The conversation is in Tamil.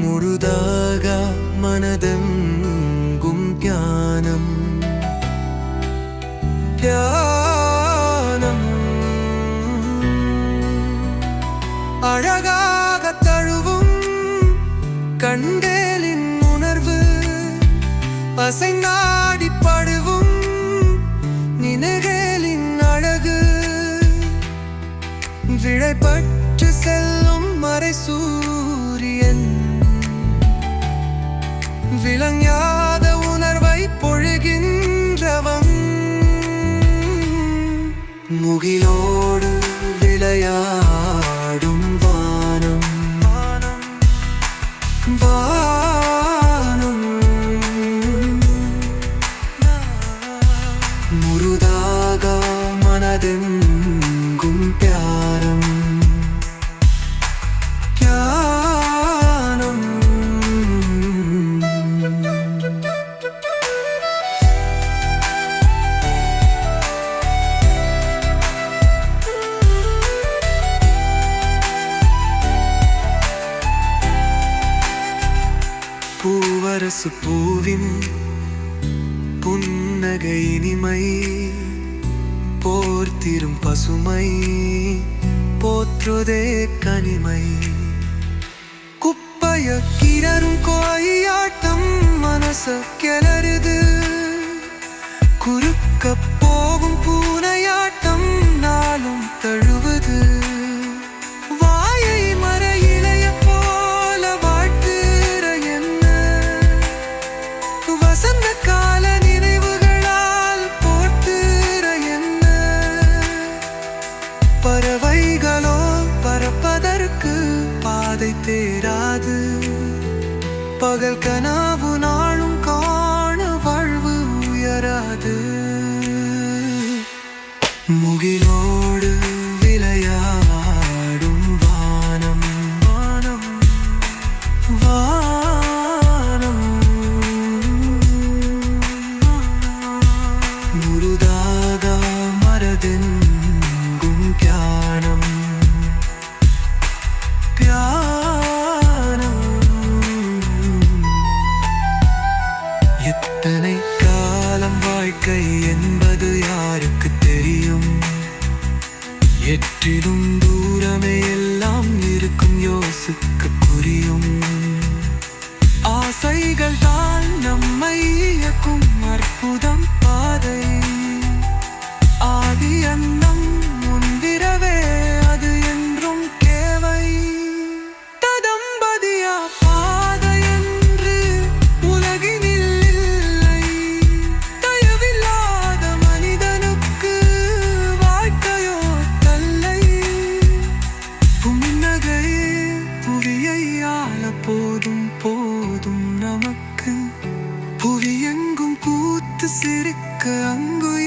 മുറുതാക മനതെങ്കും ധ്യാനം ധ്യാനം അഴകാക തഴുവും കണ്ടേലിൻ ഉണർവ് പസങ്ങാടി പടുവും നിനകേലിൻ അഴക് വിഴപ്പറ്റ് செல்லும் மறைசூ பூவரசு பூவின் புன்னகை இனிமை போர்த்திரும் பசுமை போற்றுதே கனிமை. குப்பைய கிணறும் கோயாட்டம் மனச கிளறுது குறுக்க தேராது பகல் கனவு நாளும் காண வாழ்வு உயராது. முகிலோடு விளையாடும் வானம் வானம் வானம். முருதாக மரதின் வாழ்க்கை என்பது யாருக்கு தெரியும்? எற்றிலும் போதும் போதும் நமக்கு. புவியெங்கும் பூத்து சிரிக்க அங்குய